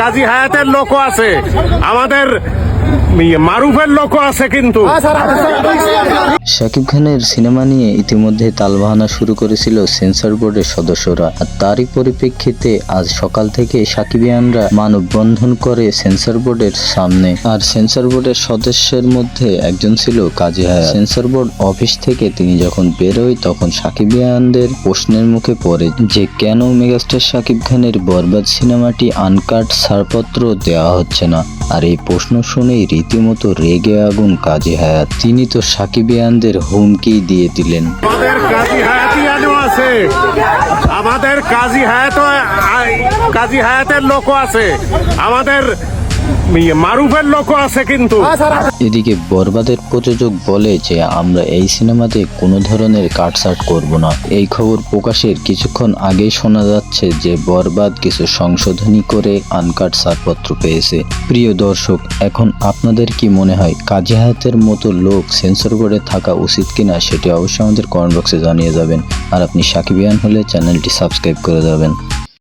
কাজী হায়াতের লোকও আছে। আমাদের ইয়ে মারুফের লোকও আছে কিন্তু। শাকিব খানের সিনেমা নিয়ে ইতিমধ্যে তালবাহানা শুরু করেছিল সেন্সর বোর্ডের সদস্যরা। আর তারই পরিপ্রেক্ষিতে আজ সকাল থেকে সাকিবিয়ানরা মানববন্ধন করে সেন্সর বোর্ডের সামনে। আর সেন্সর বোর্ডের সদস্যের মধ্যে একজন ছিল কাজী হায়াত। সেন্সর বোর্ড অফিস থেকে তিনি যখন বেরোয় তখন সাকিবিয়ানদের প্রশ্নের মুখে পড়ে যে, কেন মেগাস্টার শাকিব খানের বরবাদ সিনেমাটি আনকাট ছাড়পত্র দেওয়া হচ্ছে না? আর এই প্রশ্ন শুনেই রীতিমতো রেগে আগুন কাজী হায়াত। তিনি তো সাকিবিয়ানদের হুমকি দিয়ে দিলেন। আছে। আমাদের কাজী হায়াত কাজী হায়াতের লোকও আছে। আমাদের মারুফের লোকও আছে কিন্তু। এদিকে বরবাদের প্রযোজক বলে যে আমরা এই সিনেমাতে কোনো ধরনের কাটসাট করব না। এই খবর প্রকাশের কিছুক্ষণ আগেই শোনা যাচ্ছে যে বরবাদ কিছু সংশোধনী করে আনকাট ছাড়পত্র পেয়েছে। প্রিয় দর্শক এখন আপনাদের কি মনে হয় কাজী হায়াতের মতো লোক সেন্সর বোর্ডে থাকা উচিত কিনা সেটি অবশ্যই আমাদের কমেন্ট বক্সে জানিয়ে যাবেন। আর আপনি সাকিবিয়ান হলে চ্যানেলটি সাবস্ক্রাইব করে যাবেন।